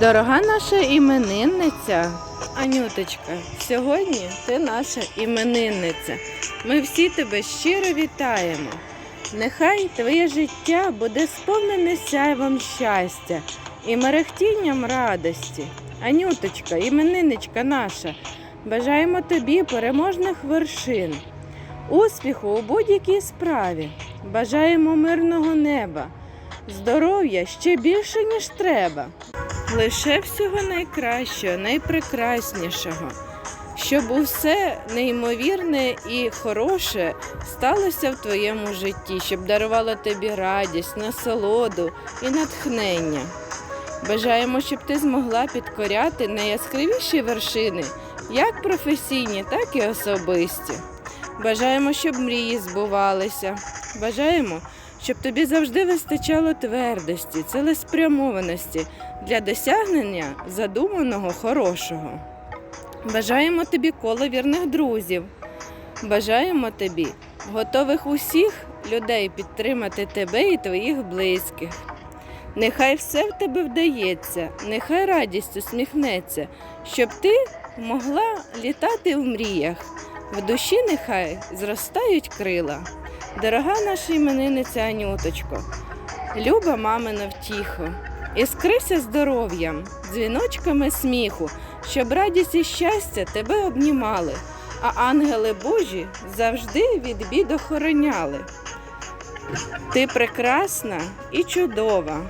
Дорога наша іменинниця, Анюточка, сьогодні ти наша іменинниця. Ми всі тебе щиро вітаємо. Нехай твоє життя буде сповнене сяйвом щастя і мерехтінням радості. Анюточка, іменинничка наша, бажаємо тобі переможних вершин, успіху у будь-якій справі. Бажаємо мирного неба, здоров'я ще більше, ніж треба. Лише всього найкращого, найпрекраснішого, щоб усе неймовірне і хороше сталося в твоєму житті, щоб дарувало тобі радість, насолоду і натхнення. Бажаємо, щоб ти змогла підкоряти найяскравіші вершини, як професійні, так і особисті. Бажаємо, щоб мрії збувалися. Бажаємо, щоб тобі завжди вистачало твердості, цілеспрямованості для досягнення задуманого хорошого. Бажаємо тобі коло вірних друзів. Бажаємо тобі готових усіх людей підтримати тебе і твоїх близьких. Нехай все в тебе вдається, нехай радість усміхнеться, щоб ти могла літати в мріях. В душі нехай зростають крила. Дорога наша іменинниця Анюточко, люба мамина втіхо, іскрися здоров'ям, дзвіночками сміху, щоб радість і щастя тебе обнімали, а ангели Божі завжди від бід охороняли. Ти прекрасна і чудова.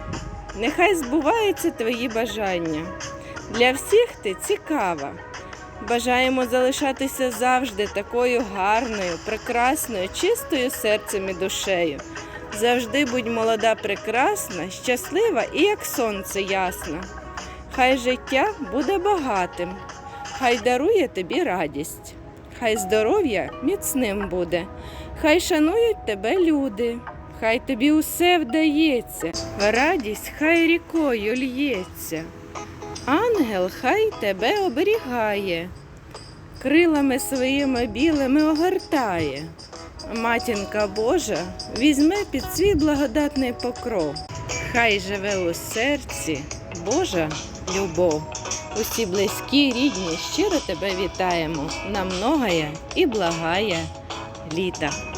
Нехай збуваються твої бажання. Для всіх ти цікава. Бажаємо залишатися завжди такою гарною, прекрасною, чистою серцем і душею. Завжди будь молода, прекрасна, щаслива і як сонце ясна. Хай життя буде багатим, хай дарує тобі радість, хай здоров'я міцним буде, хай шанують тебе люди, хай тобі усе вдається, радість хай рікою л'ється. Ангел хай тебе оберігає, крилами своїми білими огортає. Матінка Божа візьме під свій благодатний покров. Хай живе у серці Божа любов. Усі близькі, рідні, щиро тебе вітаємо. На многое і благає літа.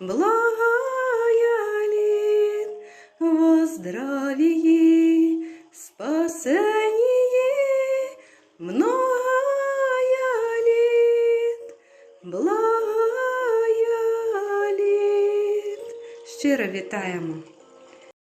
Благая літ, во здравии, спасении, многая літ, благая літ. Щиро вітаємо.